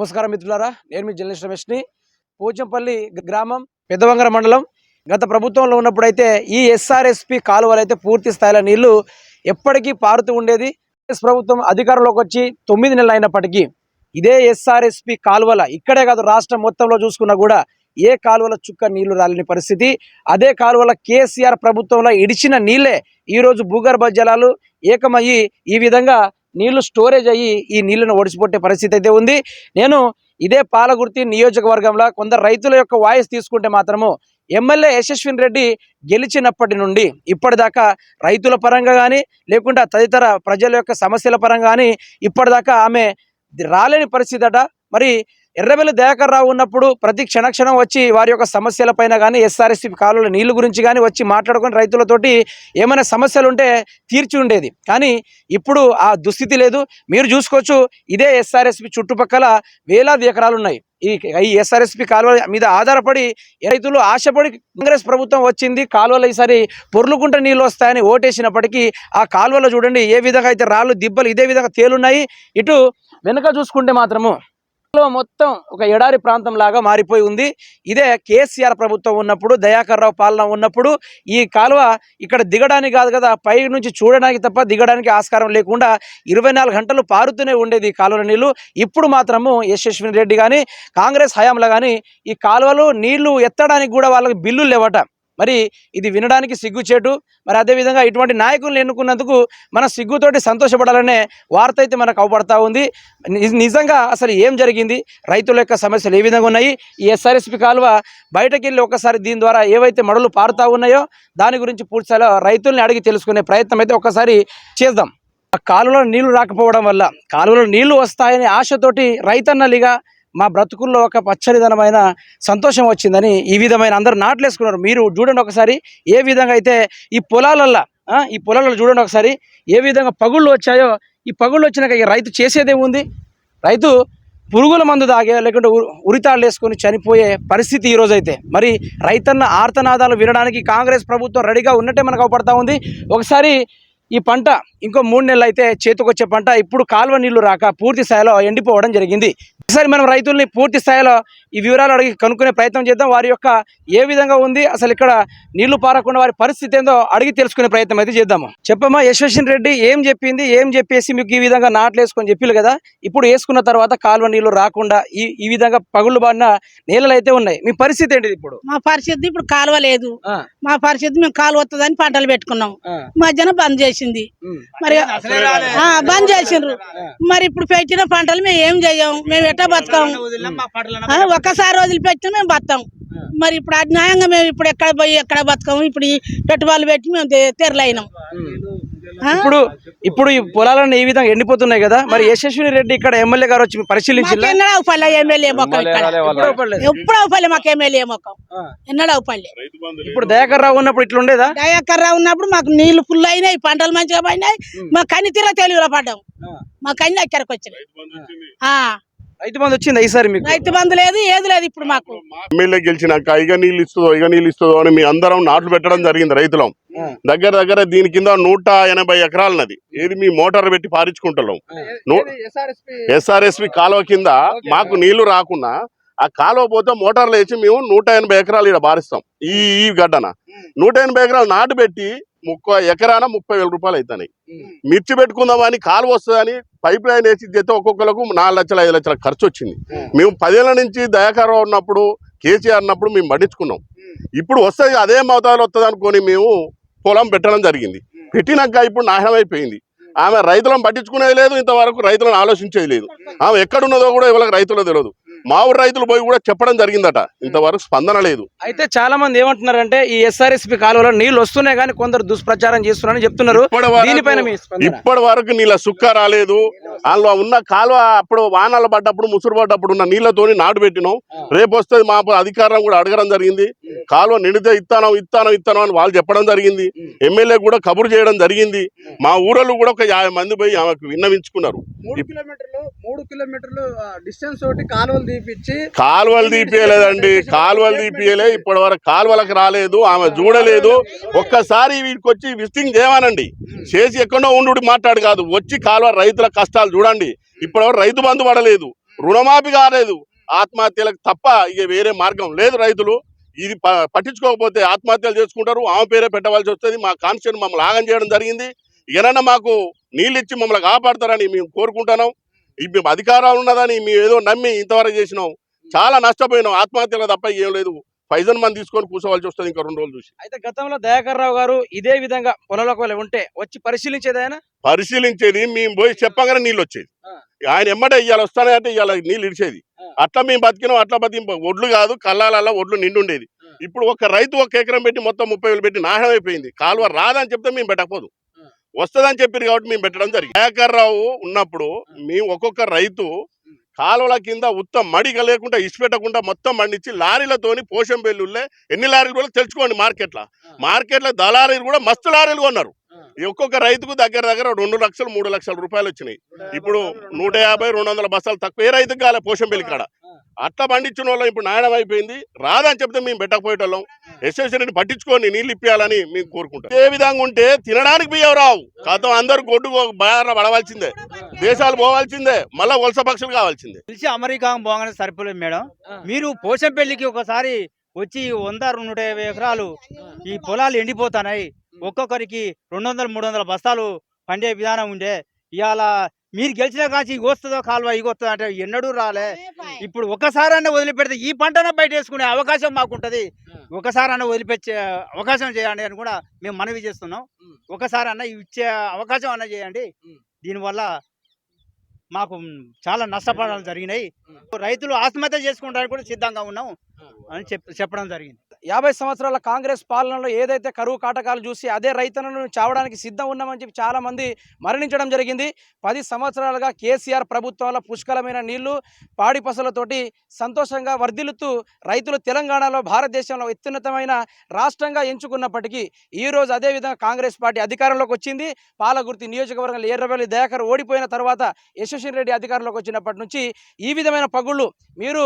నమస్కారం మిత్రులారా నేను మీ జర్నలిస్ట్ రమేష్ని. పోచంపల్లి గ్రామం పెద్దవంగర మండలం. గత ప్రభుత్వంలో ఉన్నప్పుడైతే ఈ ఎస్ఆర్ఎస్పి కాలువలు అయితే పూర్తి స్థాయిలో నీళ్ళు ఎప్పటికీ పారుతూ ఉండేది. ఎస్ ప్రభుత్వం అధికారంలోకి వచ్చి తొమ్మిది నెలలు అయినప్పటికీ ఇదే ఎస్ఆర్ఎస్పి కాలువల ఇక్కడే కాదు రాష్ట్రం మొత్తంలో చూసుకున్నా కూడా ఏ కాలువల చుక్క నీళ్ళు రాలేని పరిస్థితి. అదే కాలువల కేసీఆర్ ప్రభుత్వంలో ఇడిచిన నీళ్ళే ఈరోజు భూగర్భ జలాలు ఏకమయ్యి ఈ విధంగా నీళ్ళు స్టోరేజ్ అయ్యి ఈ నీళ్ళను ఒడిచిపెట్టే పరిస్థితి అయితే ఉంది. నేను ఇదే పాలగుర్తి నియోజకవర్గంలో కొందరు రైతుల యొక్క వాయిస్ తీసుకుంటే మాత్రము ఎమ్మెల్యే యశస్విన్ రెడ్డి గెలిచినప్పటి నుండి ఇప్పటిదాకా రైతుల పరంగా కానీ లేకుండా తదితర ప్రజల యొక్క సమస్యల పరంగా కానీ ఇప్పటిదాకా ఆమె రాలేని పరిస్థితి అట. మరి ఎర్రబెల్లి దయాకర్ రావు ఉన్నప్పుడు ప్రతి క్షణక్షణం వచ్చి వారి యొక్క సమస్యల పైన కానీ ఎస్ఆర్ఎస్పి కాలువల నీళ్ళు గురించి కానీ వచ్చి మాట్లాడుకొని రైతులతోటి ఏమైనా సమస్యలు ఉంటే తీర్చి ఉండేది. కానీ ఇప్పుడు ఆ దుస్థితి లేదు. మీరు చూసుకోవచ్చు ఇదే ఎస్ఆర్ఎస్పి చుట్టుపక్కల వేలాది ఎకరాలు ఉన్నాయి. ఈ ఈ ఎస్ఆర్ఎస్పి కాలువల మీద ఆధారపడి రైతులు ఆశపడి కాంగ్రెస్ ప్రభుత్వం వచ్చింది కాలువలు ఈసారి పొర్లుకుంట నీళ్ళు వస్తాయని ఓటేసినప్పటికీ ఆ కాలువలో చూడండి ఏ విధంగా అయితే రాళ్ళు దిబ్బలు ఇదే విధంగా తేలున్నాయి. ఇటు వెనుక చూసుకుంటే మాత్రము మొత్తం ఒక ఎడారి ప్రాంతం లాగా మారిపోయి ఉంది. ఇదే కేసీఆర్ ప్రభుత్వం ఉన్నప్పుడు దయాకర్ రావు పాలన ఉన్నప్పుడు ఈ కాలువ ఇక్కడ దిగడానికి కాదు కదా పై నుంచి చూడడానికి తప్ప దిగడానికి ఆస్కారం లేకుండా ఇరవై నాలుగు గంటలు పారుతూనే ఉండేది ఈ కాలువల నీళ్ళు. ఇప్పుడు మాత్రము యశస్విని రెడ్డి కానీ కాంగ్రెస్ హయాంలో కానీ ఈ కాలువలు నీళ్ళు ఎత్తడానికి కూడా వాళ్ళకి బిల్లులు లేవట. మరి ఇది వినడానికి సిగ్గుచేటు మరి అదేవిధంగా ఇటువంటి నాయకులను ఎన్నుకున్నందుకు మన సిగ్గుతోటి సంతోషపడాలనే వార్త అయితే మనకు అవపడతా ఉంది. ని- నిజంగా అసలు ఏం జరిగింది? రైతుల యొక్క సమస్యలు ఏ విధంగా ఉన్నాయి? ఈ ఎస్ఆర్ఎస్పి కాలువ బయటకు వెళ్ళి ఒకసారి దీని ద్వారా ఏవైతే మడలు పారుతా ఉన్నాయో దాని గురించి పూర్తిలో రైతుల్ని అడిగి తెలుసుకునే ప్రయత్నం అయితే ఒకసారి చేద్దాం. ఆ కాలువలో నీళ్ళు రాకపోవడం వల్ల కాలువలో నీళ్ళు వస్తాయనే ఆశతోటి రైతన్నలిగా మా బ్రతుకుల్లో ఒక పచ్చనిదనమైన సంతోషం వచ్చిందని ఈ విధమైన అందరు నాట్లేసుకున్నారు. మీరు చూడండి ఒకసారి ఏ విధంగా అయితే ఈ పొలాలల్లో ఈ పొలాలలో చూడండి ఒకసారి ఏ విధంగా పగుళ్ళు వచ్చాయో ఈ పగుళ్ళు వచ్చినాక ఈ రైతు చేసేదేముంది రైతు పురుగుల మందు తాగే లేకుంటే ఉరితాళ్ళు వేసుకొని చనిపోయే పరిస్థితి ఈరోజు అయితే మరి రైతన్న ఆర్తనాదాలు వినడానికి కాంగ్రెస్ ప్రభుత్వం రెడీగా ఉన్నట్టే మనకు అవపడతా ఉంది. ఒకసారి ఈ పంట ఇంకో మూడు నెలలు అయితే చేతికొచ్చే పంట. ఇప్పుడు కాలువ నీళ్ళు రాక పూర్తి స్థాయిలో ఎండిపోవడం జరిగింది. ఒకసారి మనం రైతుల్ని పూర్తి స్థాయిలో ఈ వివరాలు అడిగి కనుక్కునే ప్రయత్నం చేద్దాం. వారి యొక్క ఏ విధంగా ఉంది అసలు ఇక్కడ నీళ్ళు పారకుండా వారి పరిస్థితి ఏందో అడిగి తెలుసుకునే ప్రయత్నం అయితే చేద్దాము. చెప్పమ్మా యశ్వసన్ రెడ్డి ఏం చెప్పింది? ఏం చెప్పేసి మీకు ఈ విధంగా నాట్లు వేసుకొని చెప్పిల్లు కదా? ఇప్పుడు వేసుకున్న తర్వాత కాలువ నీళ్ళు రాకుండా ఈ ఈ విధంగా పగుళ్ళు బాడిన నీళ్ళలు అయితే ఉన్నాయి. మీ పరిస్థితి ఏంటిది ఇప్పుడు? మా పరిస్థితి ఇప్పుడు కాలువ లేదు. మా పరిస్థితి మేము కాలువ వస్తుందని పంటలు పెట్టుకున్నాం. మధ్యాహ్నం బంద్ చేసింది. మరి ఆ, బంద్ చేసిండ్రు. మరి ఇప్పుడు పెట్టిన పంటలు మేము ఏం చెయ్యం? మేము ఎట్టా బతకం? ఒక్కసారి రోజులు పెట్టినా మేము బతాం. మరి ఇప్పుడు అన్యాయంగా మేము ఇప్పుడు ఎక్కడ పోయి ఎక్కడ బతకం? ఇప్పుడు ఈ పెట్టుబడులు పెట్టి మేము తెరలైనాం? ఇప్పుడు ఇప్పుడు ఈ పొలాలన్నీ ఈ విధంగా ఎండిపోతున్నాయి కదా? మరి యశస్విని రెడ్డి ఇక్కడ ఎమ్మెల్యే గారు వచ్చి పరిశీలించి మాకు ఎన్నడూ అవుపల్లె ఎమ్మెల్యే మొక్కం ఇక్కడ ఎప్పుడు అవుపల్లె మాకు ఎమ్మెల్యే మొక్కం. ఎన్నడూ అవుపల్లె ఇప్పుడు దయాకర్ రావు ఉన్నప్పుడు ఇట్లా ఉండేదా? దయాకర్ రావు ఉన్నప్పుడు మాకు నీళ్ళు ఫుల్ అయినాయి పంటలు మంచిగా పడినాయి. మా కన్ని తీర తెలుగులో పడ్డాం. మా కన్ని ఎక్కడికి వచ్చినాయి ఆ, రైతు బంధు వచ్చింది ఈసారి మీకు? రైతు బంధు లేదు ఏది లేదు ఇప్పుడు మాకు. ఎమ్మెల్యే గెలిచినాక ఇక నీళ్ళు ఇస్తుందో ఇక నీళ్ళు ఇస్తుందో అని మీ అందరం నాట్లు పెట్టడం జరిగింది రైతులం. దగ్గర దగ్గర దీని కింద నూట ఎనభై ఎకరాలన్నది ఏది మీ మోటార్ పెట్టి పారించుకుంటున్నాం ఎస్ఆర్ఎస్పి కాలువ కింద మాకు నీళ్ళు రాకున్నా ఆ కాలువ పోతే మోటార్లు వేసి మేము నూట ఎనభై ఎకరాలు ఇక్కడ బారిస్తాం ఈ ఈ గడ్డన. నూట ఎనభై ఎకరాలు నాటు పెట్టి ముక్క ఎకరాన ముప్పై వేల రూపాయలు అవుతున్నాయి మిర్చి పెట్టుకుందామని కాలువ వస్తుందని పైప్ లైన్ వేసి చేస్తే ఒక్కొక్కరికి నాలుగు లక్షల ఐదు లక్షల ఖర్చు వచ్చింది. మేము పదేళ్ళ నుంచి దయాకరం ఉన్నప్పుడు కేసీఆర్ ఉన్నప్పుడు మేము పట్టించుకున్నాం. ఇప్పుడు వస్తుంది అదే మోతాదులో వస్తుంది అనుకొని మేము పొలం పెట్టడం జరిగింది. పెట్టినాక ఇప్పుడు నాశనం అయిపోయింది. ఆమె రైతులను పట్టించుకునేది లేదు ఇంతవరకు రైతులను ఆలోచించేది లేదు. ఆమె ఎక్కడున్నదో కూడా ఇవాళ రైతులకు తెలియదు. మా ఊరు రైతులు పోయి కూడా చెప్పడం జరిగిందట. ఇంతవరకు స్పందన లేదు. అయితే చాలా మంది ఏమంటున్నారంటే ఈ ఎస్ఆర్ఎస్పి కాలువలో నీళ్ళు వస్తున్నాయి కానీ కొందరు దుష్ప్రచారం చేస్తున్నారని చెప్తున్నారు. ఇప్పటి వరకు- నీళ్ళ సుక్క రాలేదు. అందులో ఉన్న కాలువ అప్పుడు వానాలు పడ్డప్పుడు ముసురు పడ్డప్పుడు ఉన్న నీళ్ళతోని నాటు పెట్టినాం. రేపు వస్తుంది మా అధికారం కూడా అడగడం జరిగింది. కాలువ నిండితే ఇస్తానం ఇస్తానం ఇస్తానం అని వాళ్ళు చెప్పడం జరిగింది. ఎమ్మెల్యే కూడా కబురు చేయడం జరిగింది. మా ఊరలు కూడా ఒక యాభై మంది పోయి ఆమెకు విన్నవించుకున్నారు. మూడు కిలోమీటర్లు డిస్టెన్స్ తోటి కాలువలు తీపిచ్చి కాలువలు తీపియలేదండి. కాలువలు తీపియలే. ఇప్పటి వరకు కాలువలకు రాలేదు. ఆమె చూడలేదు. ఒక్కసారి వీడికి వచ్చి విజిటింగ్ చేయమనండి. చేసి ఎక్కడో ఉండు మాట్లాడు కాదు. వచ్చి కాలువ రైతుల కష్టాలు చూడండి. ఇప్పటివరకు రైతు బంధు పడలేదు. రుణమాఫీ కాలేదు. ఆత్మహత్యలకు తప్ప ఇక వేరే మార్గం లేదు రైతులు. ఇది పట్టించుకోకపోతే ఆత్మహత్యలు చేసుకుంటారు. ఆమె పేరే పెట్టవలసి వస్తుంది. మా కాన్స్టిట్యూన్ మమ్మల్ని ఆగం చేయడం జరిగింది. ఏదైనా మాకు నీళ్ళు ఇచ్చి మమ్మల్ని కాపాడతారని మేము కోరుకుంటున్నాం. మేము అధికారాలు ఉన్నదని మేము ఏదో నమ్మి ఇంతవరకు చేసినాం. చాలా నష్టపోయినాం. ఆత్మహత్యలు తప్ప ఏం లేదు. పైసలు మంది తీసుకొని కూర్చోవలసి వస్తుంది ఇంకా రెండు రోజులు చూసి. అయితే గతంలో దయాకర్ రావు గారు ఇదే విధంగా పొలంలోకి వెళ్ళి ఉంటే వచ్చి పరిశీలించేది ఆయన? పరిశీలించేది మేము పోయి చెప్పగానే నీళ్ళు వచ్చేది. ఆయన ఎమ్మటే ఇవాళ వస్తానంటే ఇవాళ నీళ్ళు ఇడిచేది. అట్లా మేము బతికినాం అట్లా బతికి ఒడ్లు కాదు కళ్ళాలల్లా ఒడ్లు నిండుండేది. ఇప్పుడు ఒక రైతు ఒక ఎకరం పెట్టి మొత్తం ముప్పై వేలు పెట్టి నాశనం అయిపోయింది. కాలువ రాదని చెప్తే మేము పెట్టకపోదు. వస్తుందని చెప్పారు కాబట్టి మేము పెట్టడం జరిగింది. రావు ఉన్నప్పుడు మేము ఒక్కొక్క రైతు కాలువల కింద ఉత్తం మడిగా లేకుండా ఇచ్చిపెట్టకుండా మొత్తం మండించి లారీలతోని పోషం బెల్లుల్లే ఎన్ని లారీలు కూడా తెలుసుకోండి మార్కెట్లో. మార్కెట్లో దళారీలు కూడా మస్తు లారీలు కొన్నారు. ఒక్కొక్క రైతుకు దగ్గర దగ్గర రెండు లక్షలు మూడు లక్షల రూపాయలు వచ్చినాయి. ఇప్పుడు నూట యాభై రెండు వందల బస్తాలు తక్కువ. ఏ రైతుకు కాలే పోషంపల్లి కాడ? అట్లా పండించిన వాళ్ళం ఇప్పుడు నాయనం అయిపోయింది. రాదని చెప్తే మేము పెట్టకపోయేటోళ్ళం. ఎస్ఎస్సీని పట్టించుకొని నీళ్ళు ఇప్పించాలని మేము కోరుకుంటాం. ఏ విధంగా ఉంటే తినడానికి బియ్యం రావు. కాతం అందరు గొడ్డు బాగా పడవలసిందే. దేశాలు పోవాల్సిందే. మళ్ళా వలస పక్షులు కావాల్సిందే. తెలిసి అమెరికా పోగానే సరిపోలేదు మేడం. మీరు పోషంపల్లికి ఒకసారి వచ్చి వంద నూట యాభై ఎకరాలు ఈ పొలాలు ఎండిపోతున్నాయి ఒక్కొక్కరికి రెండు వందల మూడు వందల బస్తాలు పండే విధానం ఉండే. ఇవాళ మీరు గెలిచిన కాచి ఇగ వస్తుందో కాలువ ఇగ వస్తుందో అంటే ఎన్నడూ రాలే. ఇప్పుడు ఒకసారన్నా వదిలిపెడితే ఈ పంటన బయట వేసుకునే అవకాశం మాకుంటది. ఒకసారన్నా వదిలిపెట్టే అవకాశం చేయండి అని కూడా మేము మనవి చేస్తున్నాం. ఒకసారన్నా ఇచ్చే అవకాశం అన్న చేయండి. దీనివల్ల మాకు చాలా నష్టపడాలు జరిగినాయి. రైతులు ఆత్మహత్య చేసుకోవడానికి కూడా సిద్ధంగా ఉన్నాం అని చెప్ చెప్పడం జరిగింది. యాభై సంవత్సరాల కాంగ్రెస్ పాలనలో ఏదైతే కరువు కాటకాలు చూసి అదే రైతులను చావడానికి సిద్ధం ఉన్నామని చెప్పి చాలామంది మరణించడం జరిగింది. పది సంవత్సరాలుగా కేసీఆర్ ప్రభుత్వంలో పుష్కలమైన నీళ్ళు పాడి పసలతోటి సంతోషంగా వర్ధిల్లుతూ రైతులు తెలంగాణలో భారతదేశంలో అత్యున్నతమైన రాష్ట్రంగా ఎంచుకున్నప్పటికీ ఈ రోజు అదేవిధంగా కాంగ్రెస్ పార్టీ అధికారంలోకి వచ్చింది. పాలగుర్తి నియోజకవర్గంలో ఎర్రబెల్లి దయాకర్ ఓడిపోయిన తర్వాత యశస్విని రెడ్డి అధికారంలోకి వచ్చినప్పటి నుంచి ఈ విధమైన పగుళ్ళు మీరు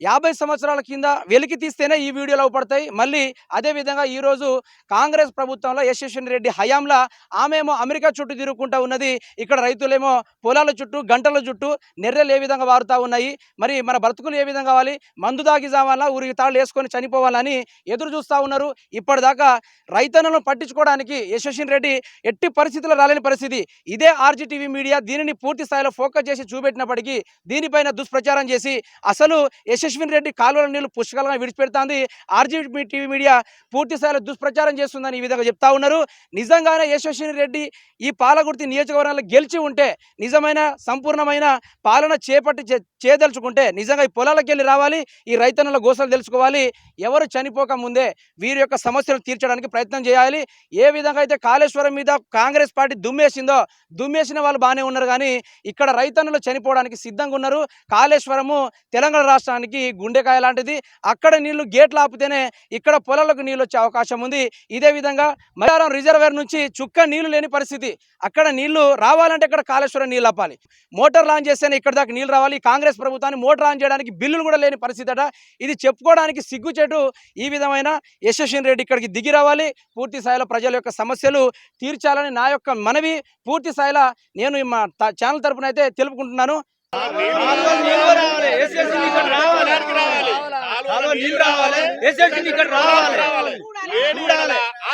యాభై సంవత్సరాల కింద వెలికి తీస్తేనే ఈ వీడియోలు అవపడతాయి మళ్ళీ అదేవిధంగా ఈరోజు కాంగ్రెస్ ప్రభుత్వంలో యశస్విని రెడ్డి హయాంలో ఆమెమో అమెరికా చుట్టూ తిరుగుకుంటా ఉన్నది. ఇక్కడ రైతులేమో పొలాల చుట్టూ గంటల చుట్టూ నెర్రెలు ఏ విధంగా వారుతా ఉన్నాయి. మరి మన బ్రతుకులు ఏ విధంగా కావాలి? మందు దాగి జావాలా ఊరికి తాళ్ళు వేసుకొని చనిపోవాలని ఎదురు చూస్తూ ఉన్నారు. ఇప్పటిదాకా రైతన్నలను పట్టించుకోవడానికి యశస్విని రెడ్డి ఎట్టి పరిస్థితుల్లో రాలేని పరిస్థితి. ఇదే ఆర్జీటీవీ మీడియా దీనిని పూర్తి స్థాయిలో ఫోకస్ చేసి చూపెట్టినప్పటికీ దీనిపైన దుష్ప్రచారం చేసి అసలు యశస్విని రెడ్డి కాలువల నీళ్ళు పుష్కలంగా విడిచిపెడుతుంది. ఆర్జీ టీవీ మీడియా పూర్తి స్థాయిలో దుష్ప్రచారం చేస్తుందని ఈ విధంగా చెప్తా ఉన్నారు. నిజంగానే యశస్విని రెడ్డి ఈ పాలగుర్తి నియోజకవర్గంలో గెలిచి ఉంటే నిజమైన సంపూర్ణమైన పాలన చేపట్టి చే- చేయదలుచుకుంటే నిజంగా ఈ పొలాలకు వెళ్ళి రావాలి ఈ రైతన్నుల గోసలు తెలుసుకోవాలి. ఎవరు చనిపోక ముందే వీరి యొక్క సమస్యలు తీర్చడానికి ప్రయత్నం చేయాలి. ఏ విధంగా అయితే కాళేశ్వరం మీద కాంగ్రెస్ పార్టీ దుమ్మేసిందో దుమ్మేసిన వాళ్ళు బాగానే ఉన్నారు కానీ ఇక్కడ రైతన్నులు చనిపోవడానికి సిద్ధంగా ఉన్నారు. కాళేశ్వరము తెలంగాణ రాష్ట్రానికి గుండెకాయ లాంటిది. అక్కడ నీళ్ళు గేట్లు ఆపితేనే ఇక్కడ పొలాలకు నీళ్ళు వచ్చే అవకాశం ఉంది. ఇదే విధంగా మలయాళం రిజర్వేర్ నుంచి చుక్క నీళ్ళు లేని పరిస్థితి. అక్కడ నీళ్ళు రావాలంటే ఇక్కడ కాళేశ్వరం నీళ్ళు ఆపాలి. మోటార్ లాంచ్ చేస్తేనే ఇక్కడ దాకా నీళ్ళు రావాలి. కాంగ్రెస్ ప్రభుత్వాన్ని మోటార్ ఆన్ చేయడానికి బిల్లులు కూడా లేని పరిస్థితి అట. ఇది చెప్పుకోవడానికి సిగ్గుచేటు ఈ విధమైన యశస్విని రెడ్డి ఇక్కడికి దిగి రావాలి. పూర్తి స్థాయిలో ప్రజల యొక్క సమస్యలు తీర్చాలని నా యొక్క మనవి. పూర్తి స్థాయిలో నేను మా ఛానల్ తరపున అయితే తెలుపుకుంటున్నాను.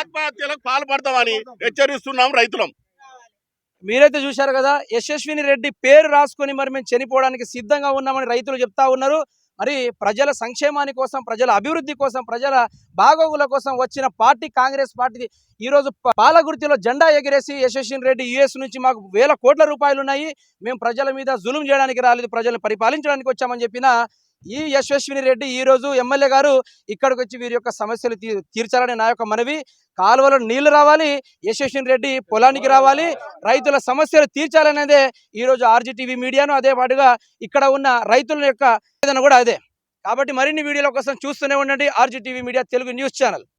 ఆత్మహత్యలకు పాల్పడతామని హెచ్చరిస్తున్నాం రైతులం. మీరైతే చూశారు కదా యశస్విని రెడ్డి పేరు రాసుకొని మరి మేము చనిపోవడానికి సిద్ధంగా ఉన్నామని రైతులు చెప్తా ఉన్నారు. మరి ప్రజల సంక్షేమాని కోసం ప్రజల అభివృద్ధి కోసం ప్రజల బాగోగుల కోసం వచ్చిన పార్టీ కాంగ్రెస్ పార్టీ ఈ రోజు పాలగుర్తిలో జెండా ఎగిరేసి యశస్విన్ రెడ్డి యుఎస్ నుంచి మాకు వేల కోట్ల రూపాయలు ఉన్నాయి మేము ప్రజల మీద జులుం చేయడానికి రాలేదు ప్రజలను పరిపాలించడానికి వచ్చామని చెప్పిన ఈ యశస్విని రెడ్డి ఈ రోజు ఎమ్మెల్యే గారు ఇక్కడికి వచ్చి వీరి యొక్క సమస్యలు తీ- తీర్చాలని నా యొక్క మనవి. కాలువలో నీళ్ళు రావాలి యశ్వశ్విని రెడ్డి పొలానికి రావాలి రైతుల సమస్యలు తీర్చాలనేదే ఈ రోజు ఆర్జీటీవీ మీడియాను అదే పాటుగా ఇక్కడ ఉన్న రైతుల యొక్క కూడా అదే. కాబట్టి మరిన్ని వీడియోల కోసం చూస్తూనే ఉండండి RGTV media Telugu news channel.